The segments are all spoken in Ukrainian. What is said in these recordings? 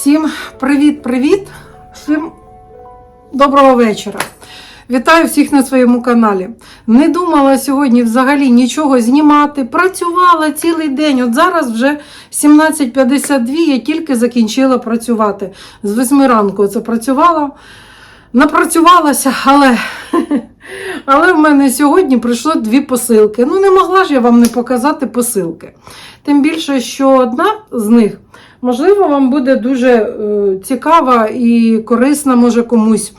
Всім привіт-привіт! Всім доброго вечора. Вітаю всіх на своєму каналі. Не думала сьогодні взагалі нічого знімати. Працювала цілий день. От зараз вже 17.52, я тільки закінчила працювати. З 8 ранку це працювала. Напрацювалася, але, але в мене сьогодні прийшло дві посилки. Ну, не могла ж я вам не показати посилки. Тим більше, що одна з них, можливо, вам буде дуже е, цікава і корисна, може комусь.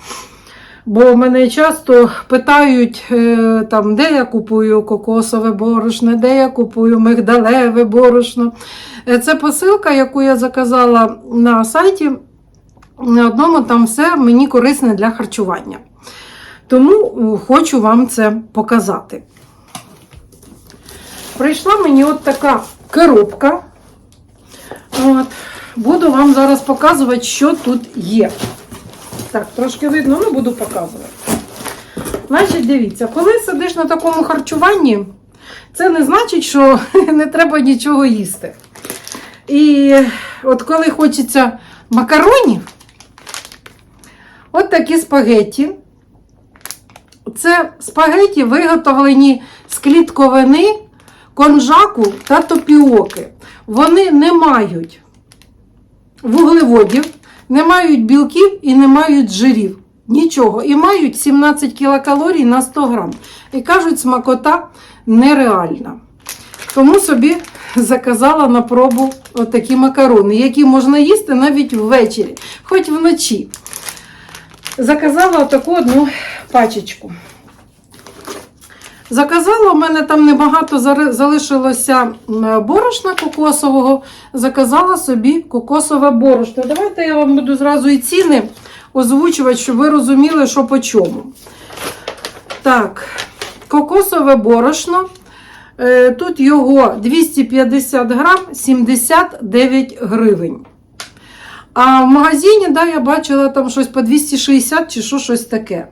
Бо мене часто питають, е, там, де я купую кокосове борошно, де я купую мигдалеве борошно. Е, Це посилка, яку я заказала на сайті. На одному там все мені корисне для харчування. Тому е, хочу вам це показати. Прийшла мені от така коробка. От. Буду вам зараз показувати, що тут є. Так, трошки видно, ну буду показувати. Значить, дивіться, коли сидиш на такому харчуванні, це не значить, що не треба нічого їсти. І от коли хочеться макаронів, от такі спагетті. Це спагеті виготовлені з клітковини, конжаку та топіоки. Вони не мають вуглеводів, не мають білків і не мають жирів. Нічого. І мають 17 кілокалорій на 100 грам. І кажуть, смакота нереальна. Тому собі заказала на пробу отакі макарони, які можна їсти навіть ввечері, хоч вночі. Заказала таку одну пачечку. Заказала, у мене там небагато залишилося борошна кокосового. Заказала собі кокосове борошно. Давайте я вам буду зразу і ціни озвучувати, щоб ви розуміли, що по чому. Так, кокосове борошно. Е, Тут його 250 грам 79 гривень. А в магазині, да, я бачила там щось по 260 чи що, щось таке.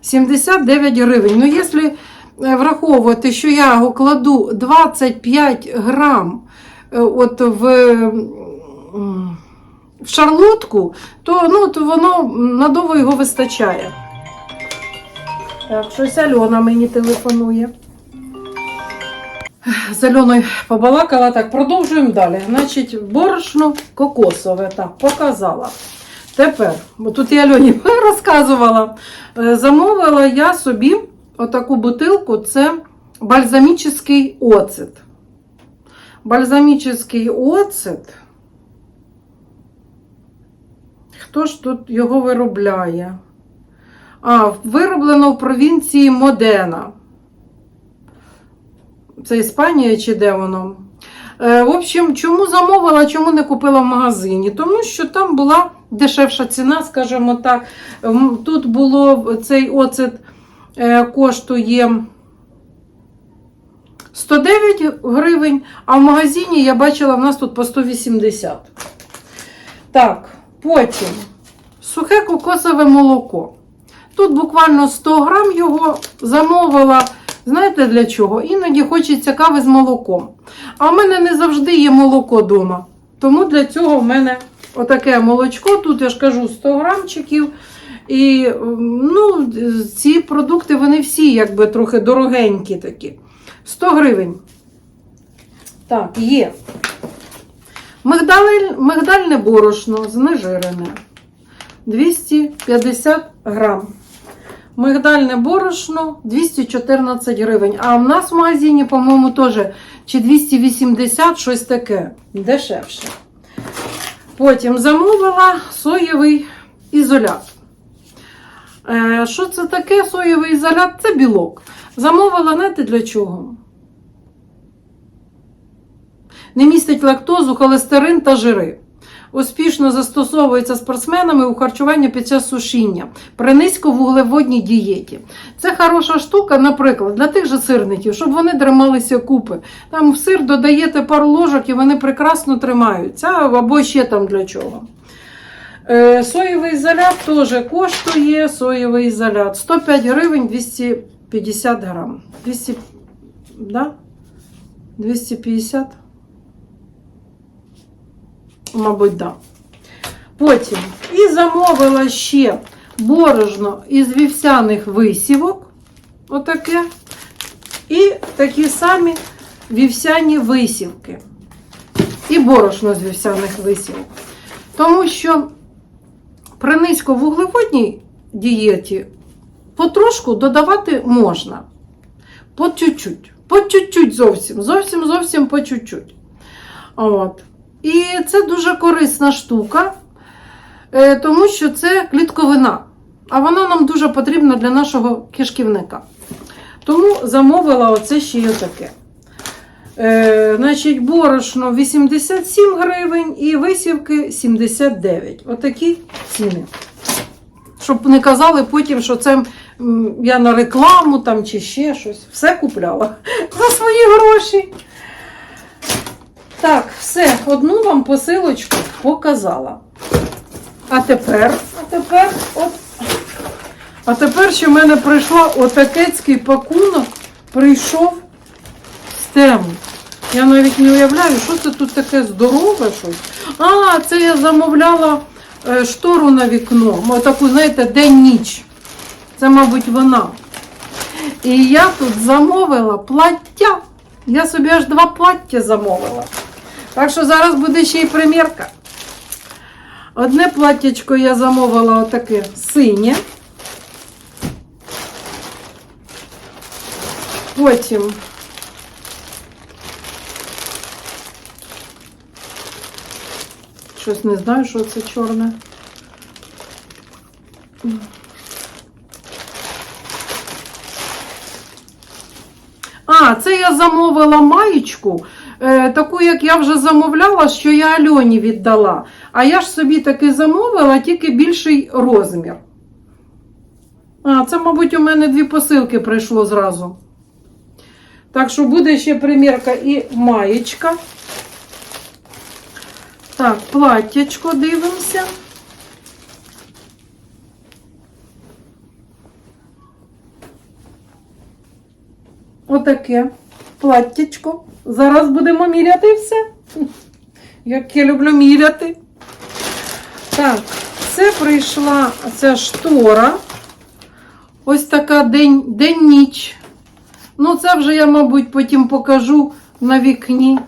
79 гривень. Ну, якщо е, враховувати, що я кладу 25 грам е, от в, в шарлотку, то, ну, то воно надовго його вистачає. Так, щось Альона мені телефонує. З побалакала, так, продовжуємо далі. Значить, борошно кокосове, так, показала. Тепер, бо тут я Альоні розказувала, е, замовила я собі отаку бутилку, це бальзамічний оцет. Бальзамічний оцет. Хто ж тут його виробляє? А, вироблено в провінції Модена. Це Іспанія чи де воно? Е, в общем, чому замовила, чому не купила в магазині? Тому що там була дешевша ціна, скажімо так. Тут було цей оцет е, коштує 109 гривень, а в магазині я бачила, в нас тут по 180. Так, потім сухе кокосове молоко. Тут буквально 100 грам його замовила. Знаєте для чого? Іноді хочеться кави з молоком. А в мене не завжди є молоко вдома. Тому для цього в мене отаке молочко. Тут я ж кажу 100 грамчиків. І ну, ці продукти вони всі якби трохи дорогенькі такі. 100 гривень. Так, є. Мигдаль, мигдальне борошно знежирене. 250 грам. Мигдальне борошно 214 гривень. А в нас в магазині, по-моєму, теж чи 280 щось таке. Дешевше. Потім замовила соєвий ізолят. Е, Що це таке соєвий ізолят? Це білок. Замовила, знаєте для чого? Не містить лактозу, холестерин та жири. Успішно застосовується спортсменами у харчуванні під час сушіння при низьковуглеводній дієті. Це хороша штука, наприклад, для тих же сирників, щоб вони трималися купи. Там в сир додаєте пару ложок і вони прекрасно тримаються, або ще там для чого. Е, Соєвий ізолят теж коштує соєвий ізолят 105 гривень 250 грам. 200, да? 250? Мабуть, да. Потім і замовила ще борошно із вівсяних висівок. Отаке. І такі самі вівсяні висівки. І борошно з вівсяних висівок. Тому що при низьковуглеводній дієті потрошку додавати можна. По чуть-чуть. По чуть-чуть зовсім. Зовсім зовсім по чуть-чуть. От. І це дуже корисна штука, е, тому що це клітковина. А вона нам дуже потрібна для нашого кишківника. Тому замовила оце ще й отаке. Е, значить, борошно 87 гривень і висівки 79. Отакі ціни. Щоб не казали потім, що це я на рекламу там чи ще щось. Все купляла за свої гроші. Так, все, одну вам посилочку показала. А тепер, а тепер, от. А тепер ще в мене прийшла отакецький пакунок, прийшов з тему. Я навіть не уявляю, що це тут таке здорове щось. А, це я замовляла е, штору на вікно. Мо Таку, знаєте, день-ніч. Це, мабуть, вона. І я тут замовила плаття. Я собі аж два плаття замовила. Так що зараз буде ще й примірка. Одне платтячко я замовила отаке синє. Потім щось не знаю, що це чорне. А, це я замовила маєчку, таку, як я вже замовляла, що я Альоні віддала. А я ж собі таки замовила, тільки більший розмір. А, це, мабуть, у мене дві посилки прийшло зразу. Так що буде ще примірка і маєчка. Так, платтячко дивимося. Отаке платтячко. Зараз будемо міряти все. Як я люблю міряти. Так, це прийшла ця штора. Ось така день, день-ніч. Ну, це вже я, мабуть, потім покажу на вікні.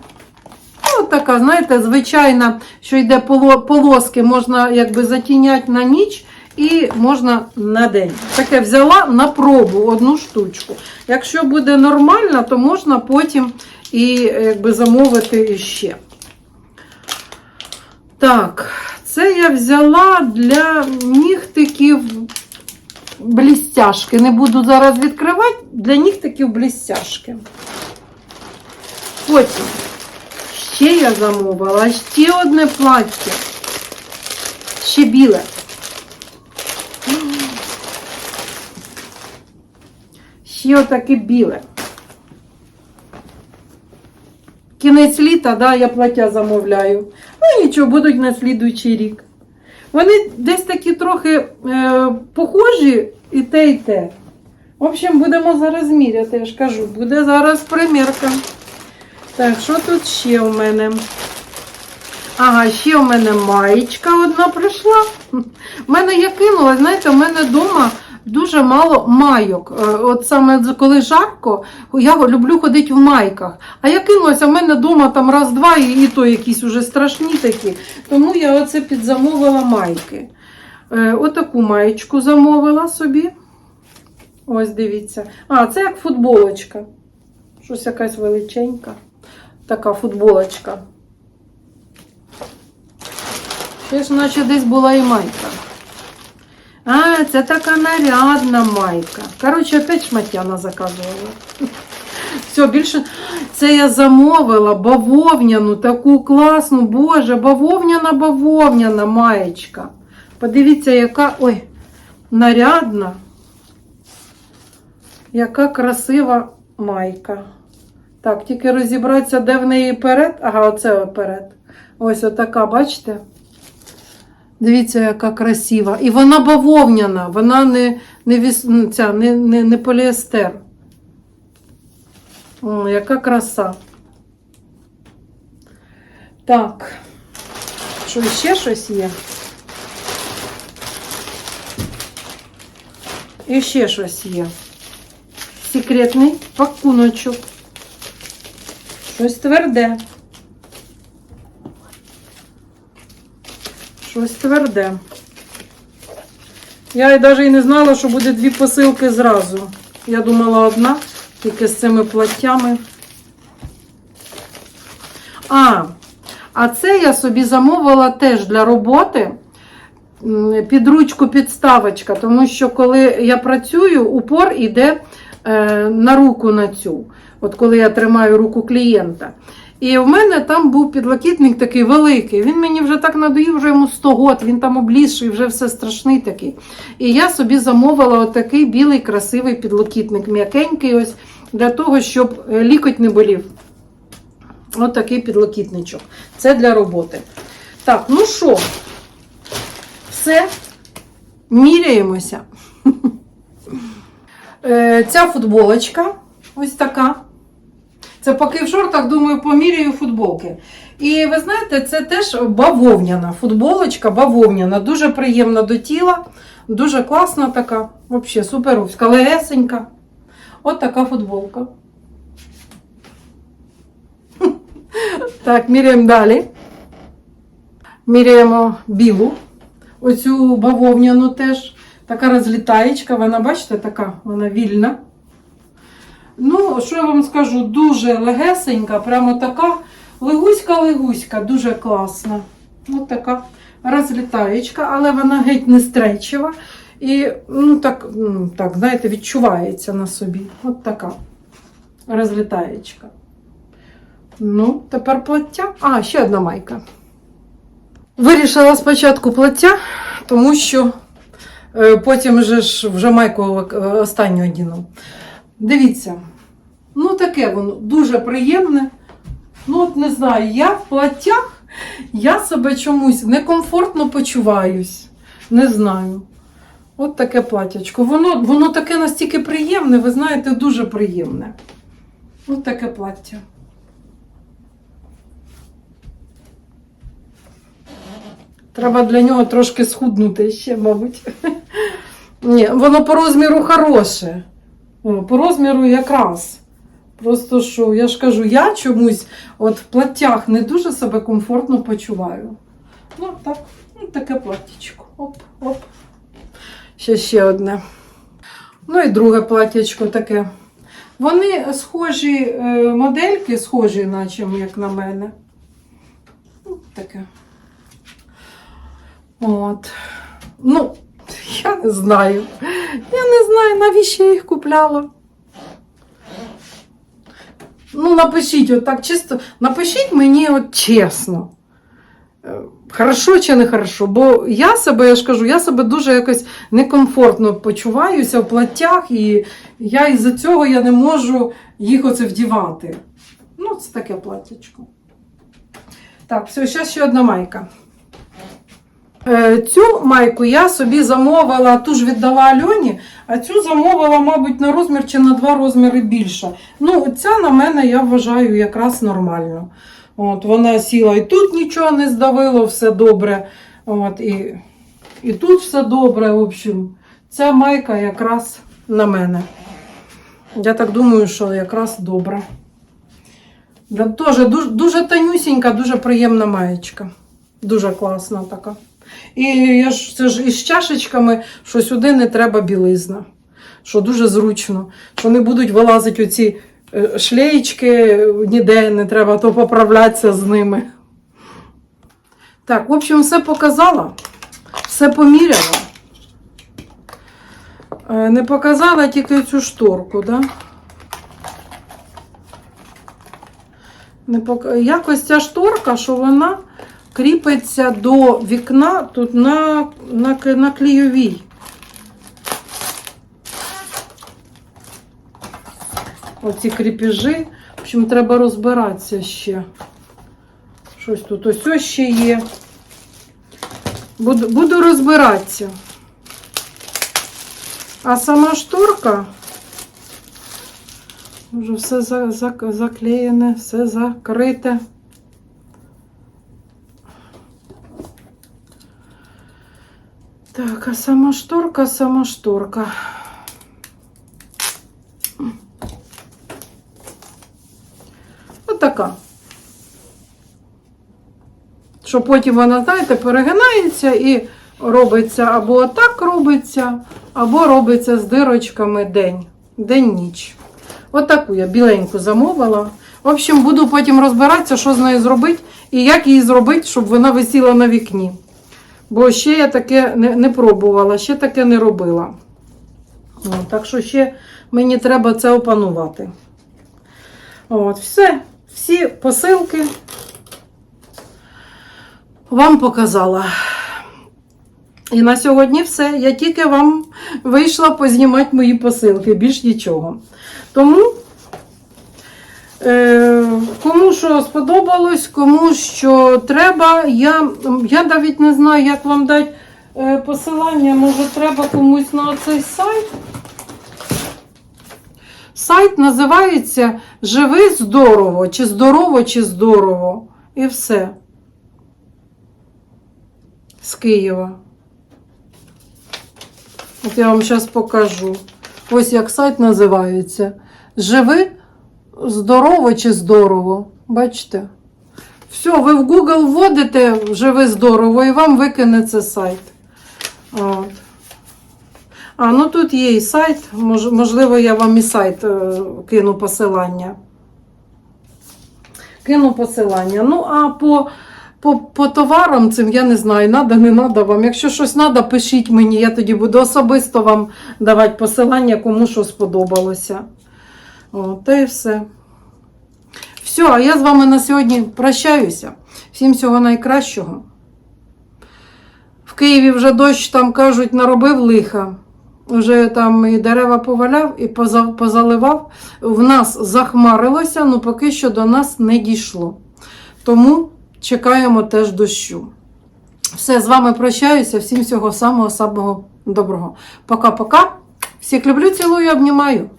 Ось така, знаєте, звичайна, що йде полоски, можна якби затіняти на ніч і можна на день. Таке взяла на пробу одну штучку. Якщо буде нормально, то можна потім і якби замовити ще. Так, це я взяла для нігтиків блістяшки. Не буду зараз відкривати, для нігтиків блістяшки. Потім ще я замовила ще одне плаття. Ще біле. Ще отаке біле. Кінець літа, да, я плаття замовляю. Ну нічого, будуть на слідуючий рік. Вони десь такі трохи е, похожі і те, і те. В общем, будемо зараз міряти, я ж кажу, буде зараз примірка. Так, що тут ще у мене? Ага, ще у мене маєчка одна прийшла. У мене я кинула, знаєте, у мене вдома дуже мало майок. Е, От саме коли жарко, я люблю ходити в майках. А я кинулася, в мене вдома там раз-два, і, і то якісь уже страшні такі. Тому я оце підзамовила майки. Е, Отаку маєчку замовила собі. Ось дивіться. А, це як футболочка. Щось якась величенька. Така футболочка. Ще ж наче десь була і майка. А, це така нарядна майка. Коротше, опять шматтяна заказувала. Все, більше це я замовила бавовняну, таку класну, боже, бавовняна, бавовняна маєчка. Подивіться, яка. Ой, нарядна. Яка красива майка. Так, тільки розібратися, де в неї перед. Ага, оце перед. Ось отака, бачите? Дивіться, яка красива. І вона бавовняна, вона не не, ця, не, не, не поліестер. О, Яка краса. Так, що ще щось є? І ще щось є. Секретний пакуночок. Щось тверде. Щось тверде. Я навіть і не знала, що буде дві посилки зразу. Я думала одна, тільки з цими платтями. А, а це я собі замовила теж для роботи під ручку підставочка, тому що коли я працюю, упор іде е, на руку на цю, от коли я тримаю руку клієнта. І в мене там був підлокітник такий великий. Він мені вже так надоїв, вже йому 100 год, він там облізший, вже все страшний такий. І я собі замовила отакий білий красивий підлокітник, м'якенький, ось для того, щоб е, лікоть не болів. От такий підлокітничок. Це для роботи. Так, ну що, все, міряємося. Е, Ця футболочка ось така. Це поки в шортах, думаю, поміряю футболки. І ви знаєте, це теж бавовняна футболочка, бавовняна, дуже приємна до тіла, дуже класна така, взагалі суперовська, легесенька. От така футболка. Так, міряємо далі. Міряємо білу. Оцю бавовняну теж. Така розлітаєчка, вона, бачите, така, вона вільна. Ну, що я вам скажу, дуже легесенька, прямо така легуська-легуська, дуже класна. Ось така розлітаєчка, але вона геть не стречева. І, ну, так, ну, так, знаєте, відчувається на собі. От така розлітаєчка. Ну, тепер плаття. А, ще одна майка. Вирішила спочатку плаття, тому що е, потім вже ж вже майку е, останню одіну. Дивіться, ну таке воно дуже приємне. Ну, от не знаю, я в платтях, я себе чомусь некомфортно почуваюсь. Не знаю. От таке платтячко. Воно, воно таке настільки приємне, ви знаєте, дуже приємне. От таке плаття. Треба для нього трошки схуднути ще, мабуть. Ні, воно по розміру хороше. По розміру якраз. Просто що, я ж кажу, я чомусь от в платтях не дуже себе комфортно почуваю. Ну, так, ну, таке платтячко. Оп, оп. Ще ще одне. Ну і друге платтячко таке. Вони схожі, е, модельки схожі, наче як на мене. Ну, таке. От. Ну, я не знаю. Я не знаю, навіщо я їх купляла. Ну, напишіть, отак чисто, напишіть мені от чесно. Е, Хорошо чи не хорошо? Бо я себе, я ж кажу, я себе дуже якось некомфортно почуваюся в платтях, і я із-за цього я не можу їх оце вдівати. Ну, це таке платтячко. Так, все, ще одна майка. Е, Цю майку я собі замовила, ту ж віддала Альоні, а цю замовила, мабуть, на розмір чи на два розміри більше. Ну, ця на мене, я вважаю, якраз нормально. От, вона сіла і тут нічого не здавило, все добре. От, і, і тут все добре. В общем, ця майка якраз на мене. Я так думаю, що якраз добре. Да, Теж дуже, дуже тонюсінька, дуже приємна маєчка. Дуже класна така. І я ж це ж із чашечками, що сюди не треба білизна. Що дуже зручно. Що не будуть вилазити оці е, шлеєчки, ніде не треба, то поправлятися з ними. Так, в общем, все показала, все поміряла. Е, Не показала тільки цю шторку, да? Не пок... Якось ця шторка, що вона кріпиться до вікна тут на, на, на клійовій. Оці кріпежі. В общем, треба розбиратися ще. Щось тут ось ось ще є. Буду, буду розбиратися. А сама шторка. Вже все за, за, заклеєне, все закрите. Так, а сама шторка, сама шторка. Отака. Що потім вона, знаєте, перегинається і робиться або так робиться, або робиться з дирочками день, день-ніч. Отаку я біленьку замовила. В общем, буду потім розбиратися, що з нею зробити і як її зробити, щоб вона висіла на вікні. Бо ще я таке не, не пробувала, ще таке не робила. О, так що ще мені треба це опанувати. От, все, всі посилки вам показала. І на сьогодні все. Я тільки вам вийшла познімати мої посилки, більш нічого. Тому, кому що сподобалось, кому що треба, я, я навіть не знаю, як вам дати е, посилання. Може, треба комусь на цей сайт. Сайт називається Живи здорово, чи здорово, чи здорово. І все. З Києва. От я вам зараз покажу. Ось як сайт називається. Живи здорово чи здорово. Бачите? Все, ви в Google вводите живи здорово і вам викине це сайт. От. А, ну тут є і сайт. Мож, можливо, я вам і сайт е, кину посилання. Кину посилання. Ну, а по, по, по товарам цим я не знаю, надо, не надо вам. Якщо щось надо, пишіть мені, я тоді буду особисто вам давати посилання, кому що сподобалося. О, та і все. Все, а я з вами на сьогодні прощаюся. Всім всього найкращого. В Києві вже дощ, там кажуть, наробив лиха. Вже там і дерева поваляв, і позаливав. В нас захмарилося, але поки що до нас не дійшло. Тому чекаємо теж дощу. Все, з вами прощаюся. Всім всього самого самого доброго. Пока-пока. Всіх люблю, цілую, обнімаю.